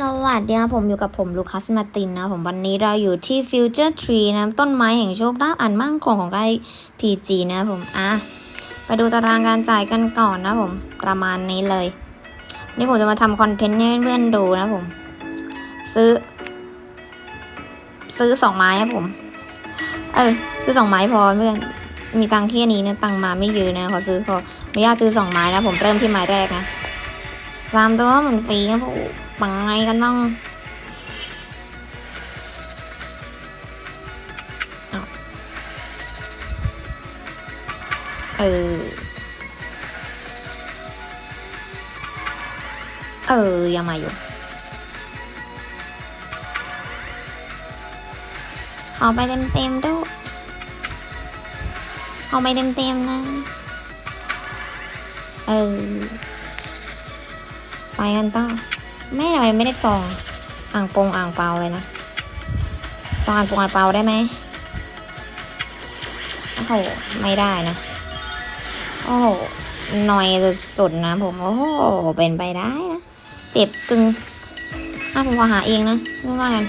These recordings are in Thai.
สวัสดีครับผมอยู่กับผมลูคัสมาตินนะผมวันนี้เราอยู่ที่ Future Tree นะต้นไม้แห่งโชคลาภอันมั่งคงของใกล้ PG นะผมอะไปดูตารางการจ่ายกันก่อนนะผมประมาณนี้เลย นี่ผมจะมาทำคอนเทนต์ให้เพื่อนๆดูนะผม ซื้อ ซื้อสองไม้ครับผม เออ ซื้อสองไม้พอเพื่อนมีตังค์แค่นี้นะตังค์มาไม่เยอะนะขอซื้อขออนุญาตซื้อสองไม้นะผมเริ่มที่ไม้แรกนะสามตัวมือนฟรีครับผม ปังไงกันต้องเออ เออ ยังมาอยู่ ขอไปเต็มๆด้วย ขอไปเต็มๆนะ เออ ไปกันต่อ แม่ทำไมไม่ได้ซองอ่างปงอ่างเปาเลยนะซองอ่างปงอ่างเปาได้ไหมโอ้โหไม่ได้นะ โอ้โหหน่อยสุดๆนะผมโอ้โหเป็นไปได้นะเจ็บจึงอะผมขอหาเองนะไม่ว่ากัน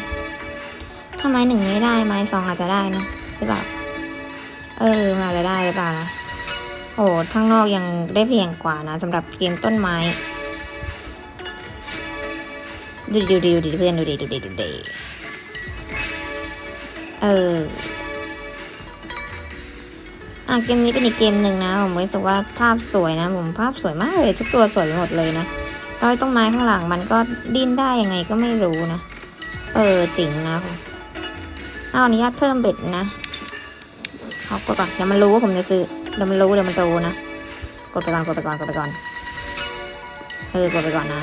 ทำไมหนึ่งไม่ได้ไม้สองอาจจะได้นะหรือเปล่าเออมันอาจจะได้หรือเปล่านะโอ้ทั้างนอกยังได้เพียงกว่านะสำหรับเกมต้นไม้ ดูดิดูดิดูดิเพื่อนดูดิดูดิดูดิเอออะเกมนี้เป็นอีกเกมหนึ่งนะผมรู้สึกว่าภาพสวยนะผมภาพสวยมากเลยทุกตัวสวยไปหมดเลยนะร้อยต้นไม้ข้างหลังมันก็ดิ้นได้ยังไงก็ไม่รู้นะ เออจริงนะผมเอาอนุญาตเพิ่มเบ็ดนะเขากดก่อนเดี๋ยวมันรู้ว่าผมจะซื้อเดี๋ยวมันรู้เดี๋ยวมันรู้นะ กดไปก่อนกดไปก่อนกดไปก่อน เออกดไปก่อนนะ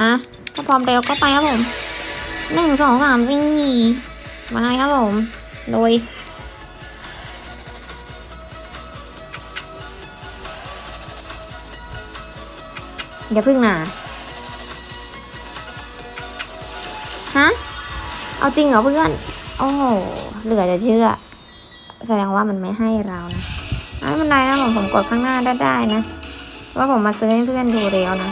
อะถ้าพร้อมเร็วก็ไปครับผมหนึ่งสองสามสี่มาครับผมโดยอย่าพึ่งนะฮะ เอาจริงเหรอเพื่อน โอ้โห เหลือจะเชื่อ แสดงว่ามันไม่ให้เรานะไม่เป็นไรนะผมผมกดข้างหน้าได้ได้นะ ว่าผมมาซื้อให้เพื่อนดูแล้วนะ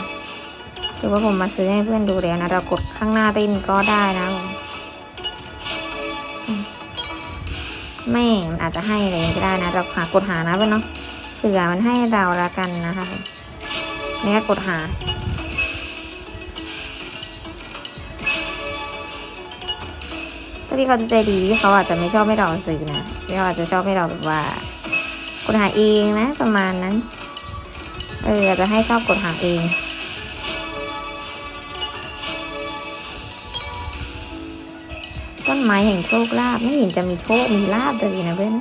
ถือว่าผมมาซื้อให้เพื่อนดูแล้วนะ เรากดข้างหน้าติ้นก็ได้นะผมอืมแม่ มันอาจจะให้อะไรก็ได้นะ เราหากดหานะเพื่อนเนาะเผื่อมันให้เราละกันนะคะนี่ก็กดหา ถ้าพี่เขาจะใจดีพี่เขาอาจจะไม่ชอบให้เราซื้อนะพี่เขาอาจจะชอบให้เราแบบว่ากดหาเองนะ ประมาณนั้น เอออาจจะให้ชอบกดหาเอง ต้นไม้แห่งโชคลาภไม่เห็นจะมีโชคมีลาภเลยนะเพื่อน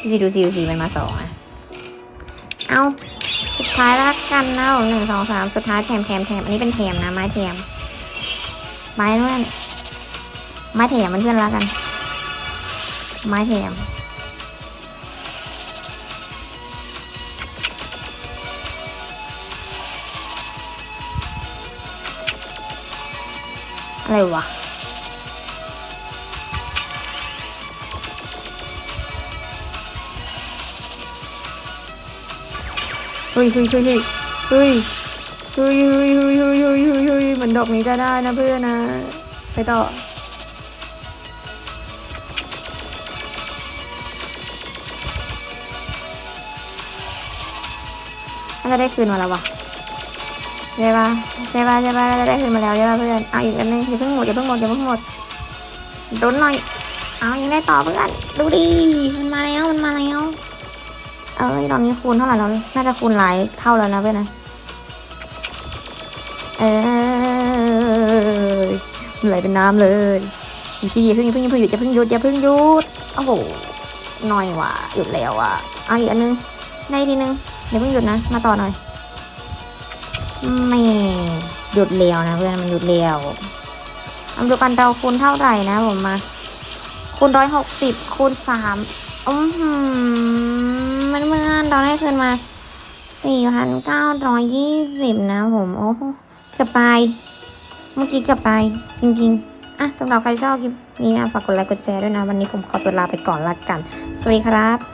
ดูสิดูสิดูสิมันมาสองอะเอาสุดท้ายละกันเนะหนึ่งสองสามสุดท้ายแถมแถมแถมอันนี้เป็นแถมนะไม้แถมไม้เพื่อนไม้แถมมันเพื่อนละกัน ไม้แถมอะไรวะ เฮ้ยเฮ้ยเฮ้ยเฮ้ยเฮ้ยเฮ้ยเฮ้ยเฮ้ยเฮ้ยเฮ้ยเฮ้ยเฮ้ยเหมือนดอกนี้จะได้นะเพื่อนนะ ไปต่อน่าจะได้คืนมาแล้ววะใช่ปะใช่ปะใช่ปะน่าจะได้คืนมาแล้วใช่ปะเพื่อนเอาอีกอันนึงอย่าเพิ่งหมดอย่าเพิ่งหมดอย่าเพิ่งหมดโดนหน่อยเอายังได้ต่อเพื่อนดูดิมัน อ้ยตอนนี้คูณเท่าไหร่แล้ว น่าจะคูณหลายเท่าแล้วนะเพื่อนนะ เออไหลเป็นน้ำเลยอีกทีอย่าเพิ่งอย่าเพิ่งอย่าเพิ่งหยุดอย่าเพิ่งหยุดอย่าเพิ่งหยุดโอ้โหหน่อยว่ะหยุดแล้วอะเอาอีกอันนึงในทีนึงอย่าเพิ่งหยุดนะ มาต่อหน่อยไม่หยุดเร็วนะเพื่อนมันหยุดเร็วเอาดูกันเราคูณเท่าไหร่นะผมมา คูณร้อยหกสิบคูณสามอือหือ มันเมื่อนเราได้คืนมา 4,920 นะผม โอ้โหเกือบไป เมื่อกี้เกือบไป จริงๆ อะสำหรับใครชอบคลิปนี้นะ ฝากกดไลค์กดแชร์ด้วยนะ วันนี้ผมขอตัวลาไปก่อนละกัน สวัสดีครับ